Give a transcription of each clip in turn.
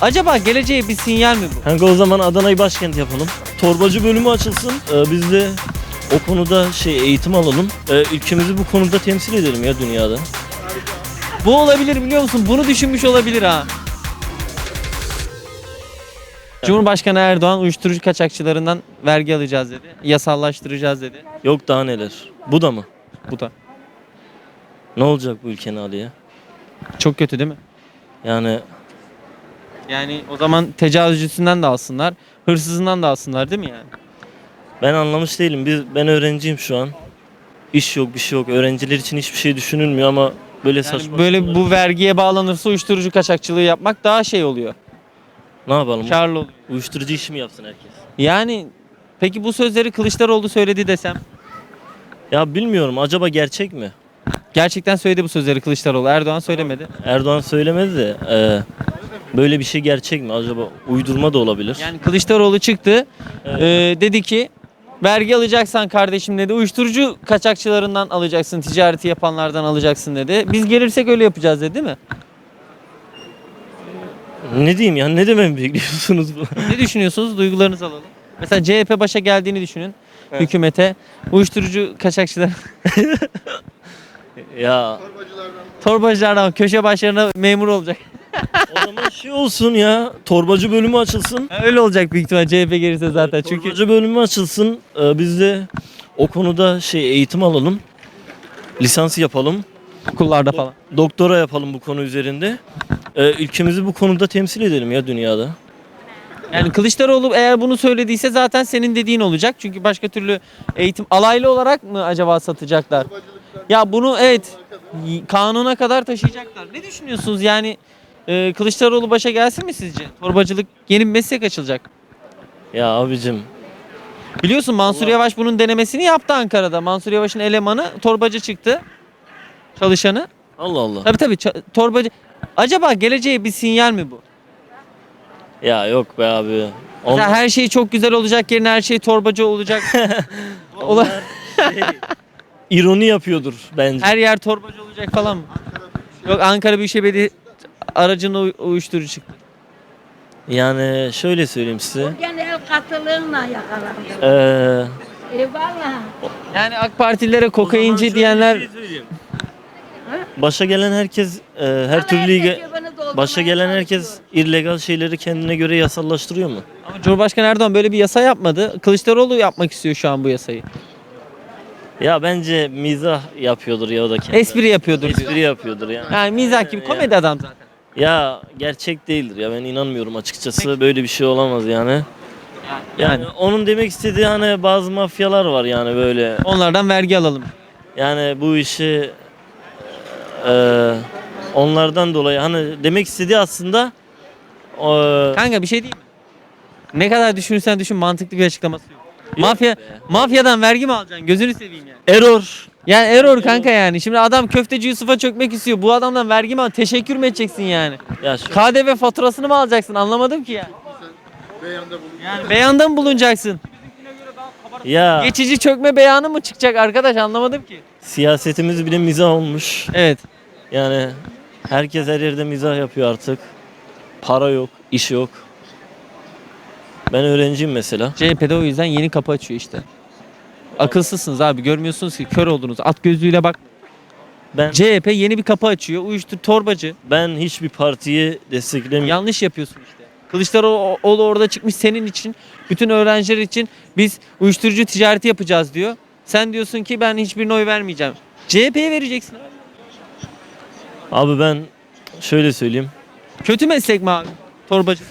Acaba geleceğe bir sinyal mi bu? Kanka o zaman Adana'yı başkent yapalım. Torbacı bölümü açılsın. Ee, biz de o konuda şey eğitim alalım. Ee, ülkemizi bu konuda temsil edelim ya dünyada. Bu olabilir biliyor musun? Bunu düşünmüş olabilir ha. Cumhurbaşkanı Erdoğan uyuşturucu kaçakçılarından vergi alacağız dedi. Yasallaştıracağız dedi. Yok daha neler. Bu da mı? Bu da Ne olacak bu ülkenin hali ya? çok kötü değil mi? Yani Yani o zaman tecavüzcüsünden de alsınlar, hırsızından da alsınlar değil mi yani? ben anlamış değilim. Biz, ben öğrenciyim şu an. İş yok bir şey yok. Öğrenciler için hiçbir şey düşünülmüyor ama böyle Yani saçma. böyle bu vergiye bağlanırsa uyuşturucu kaçakçılığı yapmak daha şey oluyor. Ne yapalım? Karlı oluyor. Uyuşturucu işi mi yapsın herkes? Yani peki bu sözleri Kılıçdaroğlu söyledi desem. Ya bilmiyorum acaba gerçek mi? Gerçekten söyledi bu sözleri Kılıçdaroğlu. Erdoğan söylemedi. Erdoğan söylemedi de e, böyle bir şey gerçek mi? Acaba uydurma da olabilir. Yani Kılıçdaroğlu çıktı. Evet. e, dedi ki vergi alacaksan kardeşim dedi. Uyuşturucu kaçakçılarından alacaksın. Ticareti yapanlardan alacaksın dedi. Biz gelirsek öyle yapacağız dedi değil mi? Ne diyeyim ya ne dememi bekliyorsunuz bu? ne düşünüyorsunuz? Duygularınızı alalım. Mesela CHP başa geldiğini düşünün. Evet. Hükümete. Uyuşturucu kaçakçılar. ya Torbacılardan köşe başlarına memur olacak. O zaman şey olsun ya torbacı bölümü açılsın. Öyle olacak büyük ihtimal CHP gelirse zaten. Çünkü Torbacı bölümü açılsın. E, biz de o konuda şey eğitim alalım. Lisans yapalım. okullarda falan. Doktora yapalım bu konu üzerinde. E, ülkemizi bu konuda temsil edelim ya dünyada. Yani Kılıçdaroğlu eğer bunu söylediyse zaten senin dediğin olacak. Çünkü başka türlü eğitim alaylı olarak mı acaba satacaklar? Ya bunu evet y- kanuna kadar taşıyacaklar. Ne düşünüyorsunuz yani e, Kılıçdaroğlu başa gelsin mi sizce? Torbacılık yeni bir meslek açılacak. Ya abicim Biliyorsun Mansur Yavaş bunun denemesini yaptı Ankara'da. Mansur Yavaş'ın elemanı torbacı çıktı. Çalışanı. Allah Allah. Tabii tabii ça- torbacı. Acaba geleceğe bir sinyal mi bu? Ya yok be abi. Mesela her şey çok güzel olacak yerine her şey torbacı olacak. Ola- ironi yapıyordur bence. her yer torbacı olacak falan mı? Yok Ankara Büyükşehir Belediye aracına uy- uyuşturucu çıktı. Yani şöyle söyleyeyim size. Gene el katılığına yakalandı. Ee, Eyvallah. Yani AK Partililere kokainci diyenler başa gelen herkes e, her Ama türlü başa gelen herkes illegal şeyleri kendine göre yasallaştırıyor mu? ama Cumhurbaşkanı Erdoğan böyle bir yasa yapmadı. Kılıçdaroğlu yapmak istiyor şu an bu yasayı. Ya bence mizah yapıyordur ya o da kendi. Espri yapıyordur diyor. Espri yapıyordur yani. Yani mizah gibi komedi adam zaten. Ya gerçek değildir ya ben inanmıyorum açıkçası böyle bir şey olamaz yani. Yani onun demek istediği hani bazı mafyalar var yani böyle onlardan vergi alalım. yani bu işi e, onlardan dolayı hani demek istediği aslında e, Kanka bir şey değil mi? Ne kadar düşünürsen düşün mantıklı bir açıklaması yok. Mafya mafyadan vergi mi alacaksın? Gözünü seveyim yani. error Yani error kanka yani. Şimdi adam köfteci Yusuf'a çökmek istiyor. Bu adamdan vergi mi al? Teşekkür mü edeceksin yani? ya şu, KDV faturasını mı alacaksın? Anlamadım ki ya. Yani beyanda mı bulunacaksın? ya Geçici çökme beyanı mı çıkacak arkadaş? Anlamadım ki. siyasetimiz bile mizah olmuş. Evet. Yani herkes her yerde mizah yapıyor artık. Para yok, iş yok. Ben öğrenciyim mesela. CHP'de o yüzden yeni kapı açıyor işte. Akılsızsınız abi. Görmüyorsunuz ki kör oldunuz. At gözlüğüyle bak. Ben CHP yeni bir kapı açıyor. Uyuştur torbacı. ben hiçbir partiyi desteklemiyorum. Yanlış yapıyorsun işte. Kılıçdaroğlu orada çıkmış senin için, bütün öğrenciler için biz uyuşturucu ticareti yapacağız diyor. Sen diyorsun ki ben hiçbirine oy vermeyeceğim. CHP'ye vereceksin abi. Abi ben şöyle söyleyeyim. Kötü meslek mi abi? Torbacı.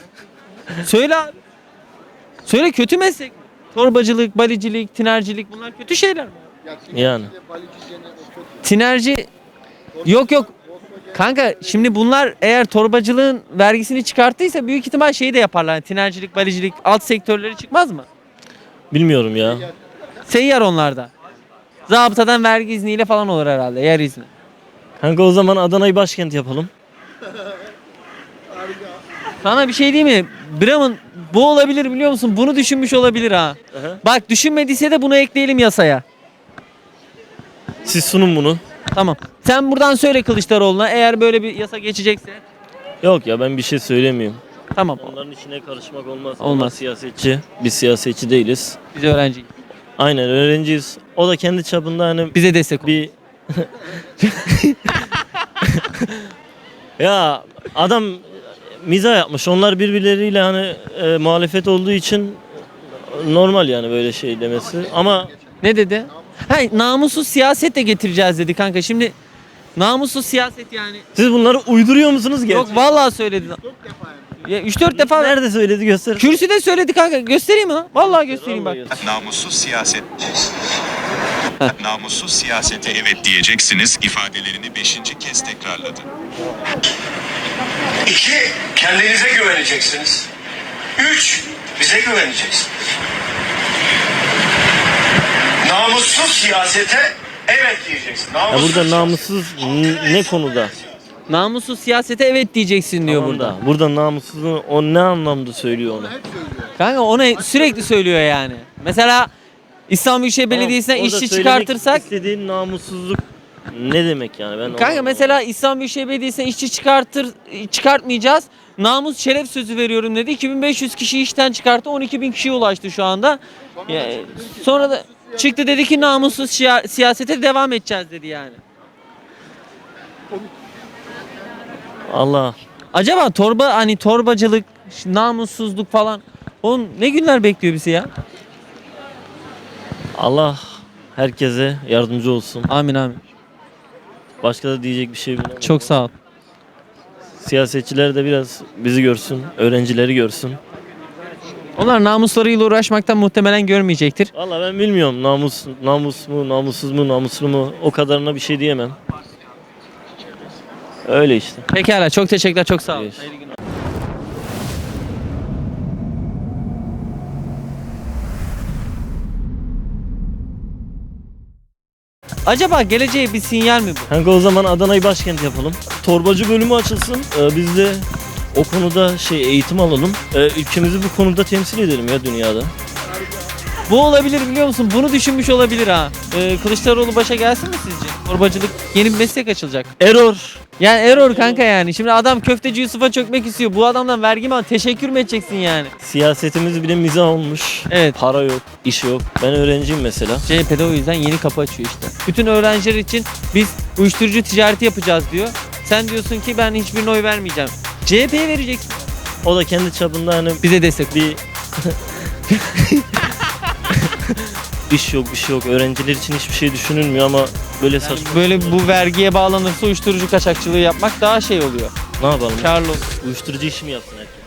Söyle abi. Söyle kötü meslek mi? Torbacılık, balicilik, tinercilik bunlar kötü şeyler mi? Yani Tinerci yok yok. Kanka şimdi bunlar eğer torbacılığın vergisini çıkarttıysa büyük ihtimal şeyi de yaparlar. Yani tinercilik, balicilik alt sektörleri çıkmaz mı? bilmiyorum ya. Seyyar onlarda. Zabıtadan vergi izniyle falan olur herhalde. Yer izni. Kanka o zaman Adana'yı başkent yapalım. Sana bir şey diyeyim mi? Bram'ın bu olabilir biliyor musun? Bunu düşünmüş olabilir ha. Bak düşünmediyse de bunu ekleyelim yasaya. Siz sunun bunu. Tamam. Sen buradan söyle Kılıçdaroğlu'na eğer böyle bir yasa geçecekse. Yok ya ben bir şey söylemiyorum. Tamam. Onların içine karışmak olmaz. Olmaz. Siyasetçi. Biz siyasetçi değiliz. Biz öğrenciyiz. Aynen öğrenciyiz. O da kendi çapında hani Bize destek ol. bir ya adam miza yapmış. Onlar birbirleriyle hani e, muhalefet olduğu için normal yani böyle şey demesi. Ama Ne dedi? Ha, namussuz siyaset de getireceğiz dedi kanka. Şimdi namussuz siyaset yani. siz bunları uyduruyor musunuz Yok gerçekten? vallahi söyledi. Ya 3-4 defa Nerede söyledi göster. Kürsüde söyledi kanka. Göstereyim mi? Vallahi göstereyim bak. Namussuz siyaset. Namussuz siyasete evet diyeceksiniz ifadelerini beşinci kez tekrarladı. İki, kendinize güveneceksiniz. Üç, bize güveneceksiniz. Namussuz siyasete evet diyeceksin. Ya Namussuz burada namussuz n- ne konuda? Namussuz siyasete evet diyeceksin diyor Tamam burada. da, Burada namussuzun o ne anlamda söylüyor onu? Kanka onu sürekli söylüyor yani. Mesela İstanbul Büyükşehir Belediyesi'nden Tamam, orada işçi söylemek çıkartırsak istediğin namussuzluk ne demek yani? Ben Kanka mesela İstanbul Büyükşehir Belediyesi'ne işçi çıkartır çıkartmayacağız. Namus şeref sözü veriyorum dedi. 2500 kişi işten çıkarttı. 12.000 kişiye ulaştı şu anda. Ya, sonra da çıktı dedi ki namussuz siya- siyasete devam edeceğiz dedi yani. Allah Acaba torba hani torbacılık, namussuzluk falan onun ne günler bekliyor bizi ya? Allah herkese yardımcı olsun. Amin amin. Başka da diyecek bir şey bilmiyorum. Çok sağ ol. Siyasetçiler de biraz bizi görsün, öğrencileri görsün. Onlar namuslarıyla uğraşmaktan muhtemelen görmeyecektir. Valla ben bilmiyorum namus namus mu, namussuz mu, namuslu mu o kadarına bir şey diyemem. Öyle işte. Pekala çok teşekkürler çok sağ ol. Hayır. Hayırlı Acaba geleceğe bir sinyal mi bu? Kanka o zaman Adana'yı başkent yapalım. Torbacı bölümü açılsın. Ee, biz de o konuda şey eğitim alalım. Ee, ülkemizi bu konuda temsil edelim ya dünyada. Bu olabilir biliyor musun? Bunu düşünmüş olabilir ha. Ee, Kılıçdaroğlu başa gelsin mi sizce? Torbacılık yeni bir meslek açılacak. Error. Yani error kanka yani. Şimdi adam köfteci Yusuf'a çökmek istiyor. Bu adamdan vergi mi al? Teşekkür mü edeceksin yani? Siyasetimiz bile mizah olmuş. Evet. Para yok, iş yok. Ben öğrenciyim mesela. CHP'de o yüzden yeni kapı açıyor işte. Bütün öğrenciler için biz uyuşturucu ticareti yapacağız diyor. Sen diyorsun ki ben hiçbirine oy vermeyeceğim. CHP'ye vereceksin. O da kendi çapında hani Bize destek. bir iş yok, bir şey yok. Öğrenciler için hiçbir şey düşünülmüyor ama böyle saçma. Böyle bu vergiye bağlanırsa uyuşturucu kaçakçılığı yapmak daha şey oluyor. Ne yapalım? Karlı olur. Uyuşturucu işi mi yapsın herkes?